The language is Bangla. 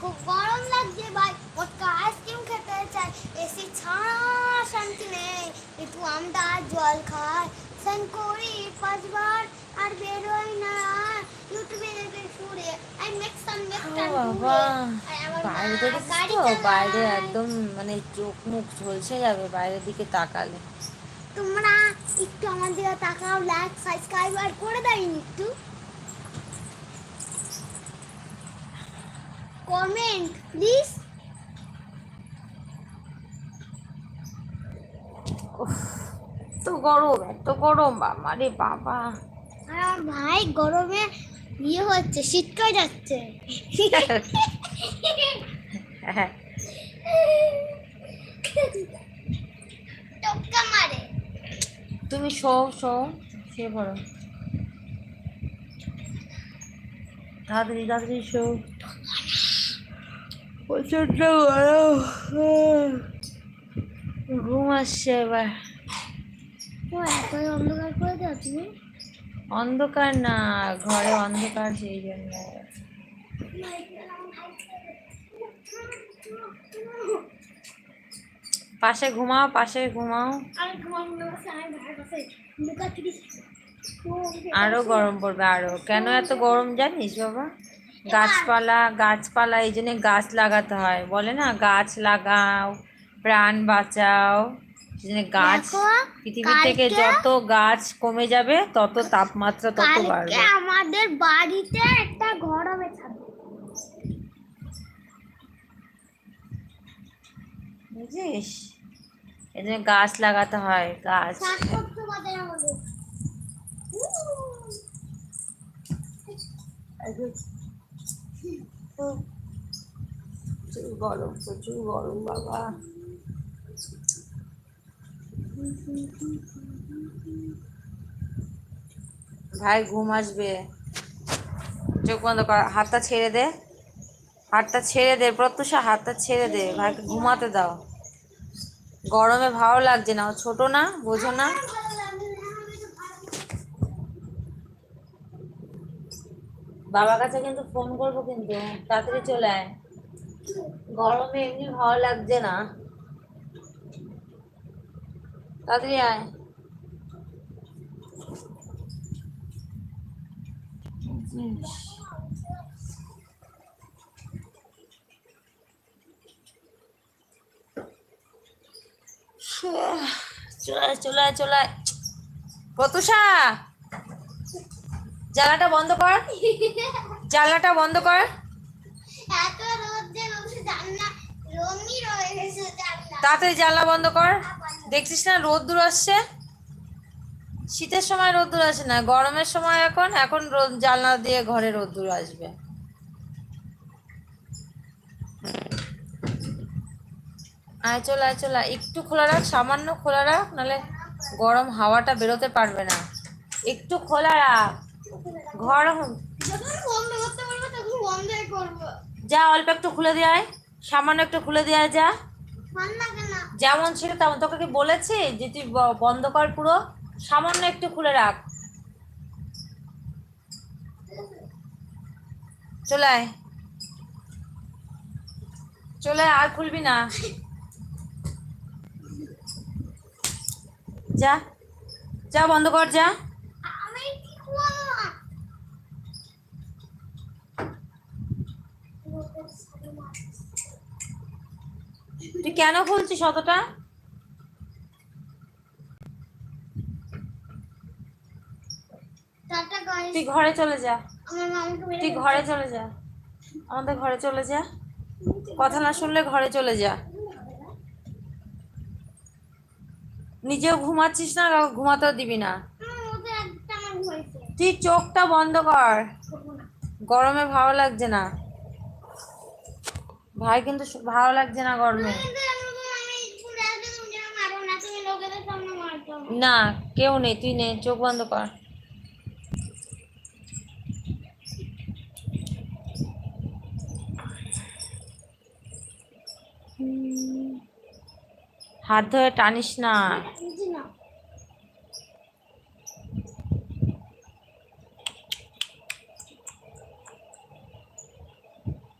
খুব গরম লাগছে ভাই। ওটা আইসক্রিম খেতে চাই। এসি ছাড়া শান্তি নেই। একটু আমরা জল খাই। স্নান করি পাঁচবার আর বেরোই না। ইউটিউবে দেখে সুরে আই মেক সাম মেক বাইরে তো? বাইরে একদম মানে চোখ মুখ ঝলসে যাবে বাইরের দিকে তাকালে। তোমরা একটু আমার দিকে তাকাও লাইক সাবস্ক্রাইব আর করে দাও একটু কমেন্ট প্লিজ এত গরম এত গরম বাবা রে বাবা। আর ভাই গরমে ইয়ে হচ্ছে শীতকাল যাচ্ছে টপকা মারে। তুমি শো শো শুয়ে পড়ো। তাড়াতাড়ি তাড়াতাড়ি শো প্রচণ্ড গরম। ঘুম আসছে এবার। অন্ধকার করে দাও তুমি। অন্ধকার না ঘরে অন্ধকার সেই জন্য। পাশে ঘুমাও পাশে ঘুমাও। আরও গরম পড়বে আরও। কেন এত গরম জানিস বাবা? গাছপালা গাছপালা এই জন্য গাছ লাগাতে হয়। বলে না? গাছ লাগাও প্রাণ বাঁচাও। গাছ পৃথিবী থেকে যত গাছ কমে যাবে তত তাপমাত্রা তত বাড়বে। আমাদের বাড়িতে একটা গরমে থাকবে বুঝিস? এই জন্য গাছ লাগাতে হয় গাছ। আমাদের। প্রচুর গরম প্রচুর গরম, বাবা। ভাই, ঘুম আসবে। চোখ বন্ধ কর, হাতটা ছেড়ে দে। হাতটা ছেড়ে দে, প্রত্যুষা, হাতটা ছেড়ে দে। ভাইকে ঘুমাতে দাও। গরমে ভালো লাগছে না, ও ছোট না, বোঝো না। বাবার কাছে কিন্তু ফোন করব কিন্তু, তাড়াতাড়ি চলে আয়। গরমে এমনি ভালো লাগছে না। তাড়াতাড়ি আয়। চলে চলে চলে আয়। জানলাটা বন্ধ কর। জানলাটা বন্ধ কর। রোদ রোদে তাড়াতাড়ি জানলা বন্ধ কর। দেখছিস না রোদ্দুর আসছে? শীতের সময় রোদ্দুর আসে না গরমের সময় এখন এখন রোদ জানলা দিয়ে ঘরে রোদ্দুর আসবে। আয় চল আয় চল একটু খোলা রাখ সামান্য খোলা রাখ নাহলে গরম হাওয়াটা বেরোতে পারবে না। একটু খোলা রাখ। ঘর যা অল্প একটু খুলে দিয়ে সামান্য একটু খুলে দিয়ে যা। যেমন ছিল তেমন। তোকে কি বলেছি যে তুই বন্ধ কর পুরো? সামান্য একটু খুলে রাখ। চলে আয়। চলে আর খুলবি না। যা। যা বন্ধ কর যা আমি কি করব না তুই কেন খুলছিস অতটা? তুই ঘরে চলে যা। তুই ঘরে চলে যা। আমাদের ঘরে চলে যা। কথা না শুনলে ঘরে চলে যা। নিজেও ঘুমাচ্ছিস না ঘুমাতেও দিবি না। তুই চোখটা বন্ধ কর। গরমে ভালো লাগছে না। ভাই, কিন্তু ভালো লাগছে না গরমে। না, কেউ নেই, তুই নে, চোখ বন্ধ কর। হাত ধরে টানিস না।